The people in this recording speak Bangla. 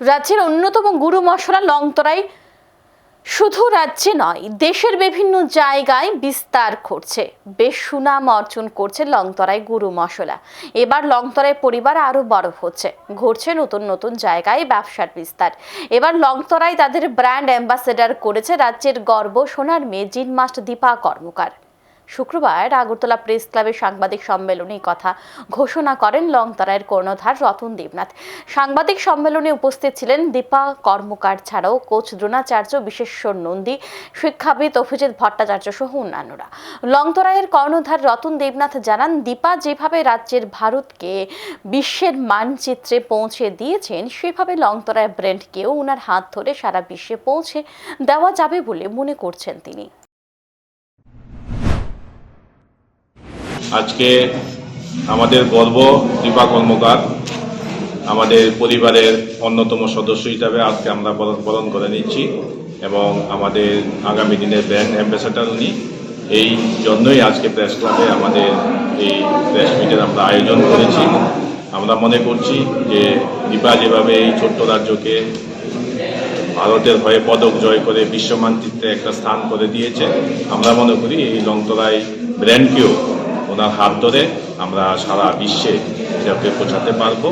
রাজ্যের অন্যতম গুরু মশলা লংতরাই শুধু রাজ্যে নয়, দেশের বিভিন্ন জায়গায় বিস্তার করছে, বেশ সুনাম অর্জন করছে লংতরাই গুরু মশলা। এবার লংতরাই পরিবার আরও বড় হচ্ছে ঘটছে নতুন নতুন জায়গায় ব্যবসার বিস্তার। এবার লংতরাই তাদের ব্র্যান্ড অ্যাম্বাসেডর করেছে রাজ্যের গর্ব সোনার মেয়ে জিনমাস্ট দীপা কর্মকার। শুক্রবার আগরতলা প্রেস ক্লাবে সাংবাদিক সম্মেলনে কথা ঘোষণা করেন লংতরায়ের কর্ণধার রতন দেবনাথ। সাংবাদিক সম্মেলনে উপস্থিত ছিলেন দীপা কর্মকার ছাড়াও কোচ দ্রোণাচার্য বিশেশ্বর নন্দী, শিক্ষাবিদ অভিজিৎ ভট্টাচার্য সহ অন্যান্যরা। লংতরায়ের কর্ণধার রতন দেবনাথ জানান, দীপা যেভাবে রাজ্যের ভারতকে বিশ্বের মানচিত্রে পৌঁছে দিয়েছেন, সেভাবে লংতরায় ব্র্যান্ডকেও ওনার হাত ধরে সারা বিশ্বে পৌঁছে দেওয়া যাবে বলে মনে করছেন তিনি। আজকে আমাদের গর্ব দীপা কর্মকার আমাদের পরিবারের অন্যতম সদস্য হিসাবে আজকে আমরা বরণ করে নিচ্ছি এবং আমাদের আগামী দিনের ব্র্যান্ড অ্যাম্বাসেডার উনি। এই জন্যই আজকে প্রেস ক্লাবে আমাদের এই প্রেস মিটের আমরা আয়োজন করেছি। আমরা মনে করছি যে দীপা যেভাবে এই ছোট্ট রাজ্যকে ভারতের হয়ে পদক জয় করে বিশ্ব মানচিত্রে একটা স্থান করে দিয়েছে, আমরা মনে করি এই লংতরাই ব্র্যান্ডকেও ওনার হাত ধরে আমরা সারা বিশ্বে এটাকে পৌঁছাতে পারব।